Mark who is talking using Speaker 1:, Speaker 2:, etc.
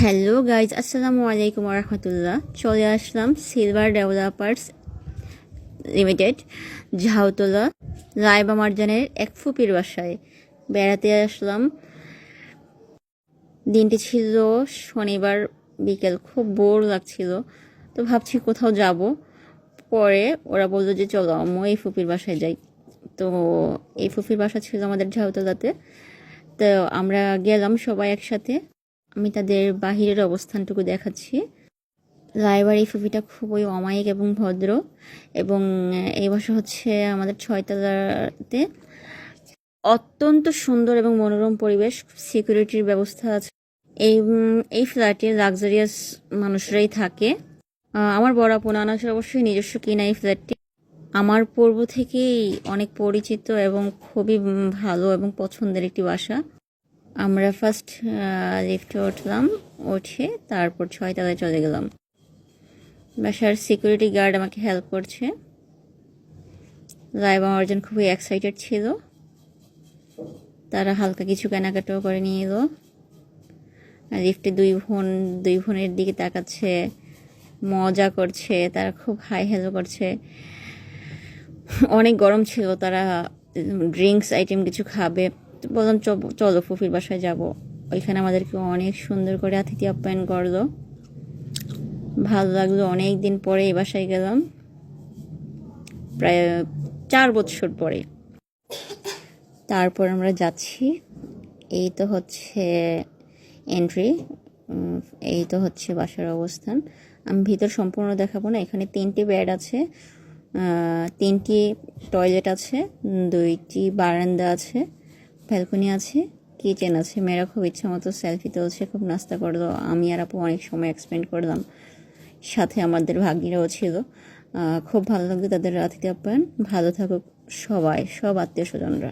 Speaker 1: Hello guys আসসালামু আলাইকুম রহমতুল্লাহ চলে আসলাম সিলভার ডেভেলপার্স লিমিটেড ঝাউতলা রায়বা মার্জানের এক ফুপির বাসায়। বেড়াতে আসলাম। দিনটি ছিল শনিবার বিকেল, খুব বোর লাগছিল। তো ভাবছি কোথাও যাব। পরে ওরা বলল যে, চলো আম্মু এই ফুপির বাসায় যাই। তো এই ফুপির বাসা ছিল আমাদের ঝাউতলাতে তো আমরা গেলাম সবাই একসাথে। আমি তাদের বাহিরের অবস্থানটুকু দেখাচ্ছি। রায়বাড়ি ফুপিটা খুবই অমায়িক এবং ভদ্র এবং এই বাসা হচ্ছে আমাদের ছয়তলাতে অত্যন্ত সুন্দর এবং মনোরম পরিবেশ সিকিউরিটির ব্যবস্থা আছে। এই এই ফ্ল্যাটে লাক্সারিয়াস মানুষরাই থাকে। আমার বড় আপন আনাসের অবশ্যই নিজস্ব কিনা এই ফ্ল্যাটটি আমার পূর্ব থেকেই অনেক পরিচিত এবং খুবই ভালো এবং পছন্দের একটি বাসা। আমরা ফার্স্ট লিফটে উঠলাম, উঠে তারপর ছয়তলায় চলে গেলাম। বাসার সিকিউরিটি গার্ড আমাকে হেল্প করছে। রায়বা অর্জন খুবই এক্সাইটেড ছিল। তারা হালকা কিছু কেনাকাটাও করে নিয়ে এলো। লিফটে দুই বোন, দুই বোনের দিকে তাকাচ্ছে, মজা করছে, তারা খুব হাই হ্যালো করছে। অনেক গরম ছিল, তারা ড্রিঙ্কস আইটেম কিছু খাবে। বললাম "চ- চলো ফুফির বাসায় যাব। ওইখানে আমাদেরকে অনেক সুন্দর করে আতিথি আপ্যায়ন করল। ভালো লাগল অনেক দিন পরে এই বাসায় গেলাম। প্রায় চার বছর পরে। তারপর আমরা যাচ্ছি। এই তো হচ্ছে এন্ট্রি এই তো হচ্ছে বাসার অবস্থান। আমি ভিতর সম্পূর্ণ দেখাবো না, এখানে তিনটি বেড আছে তিনটি টয়লেট আছে, দুইটি বারান্দা আছে। ব্যালকনি আছে, কিচেন আছে। মেয়েরা খুব ইচ্ছা মতো সেলফি তুলছে, খুব নাস্তা করল। আমি আর আপু অনেক সময় এক্সপেন্ড করলাম। সাথে আমাদের ভাগ্নিরাও ছিল। খুব ভালো লাগল তাদের আতিথ্য আপ্যায়ন। ভালো থাকুক সবাই, সব আত্মীয় স্বজনরা।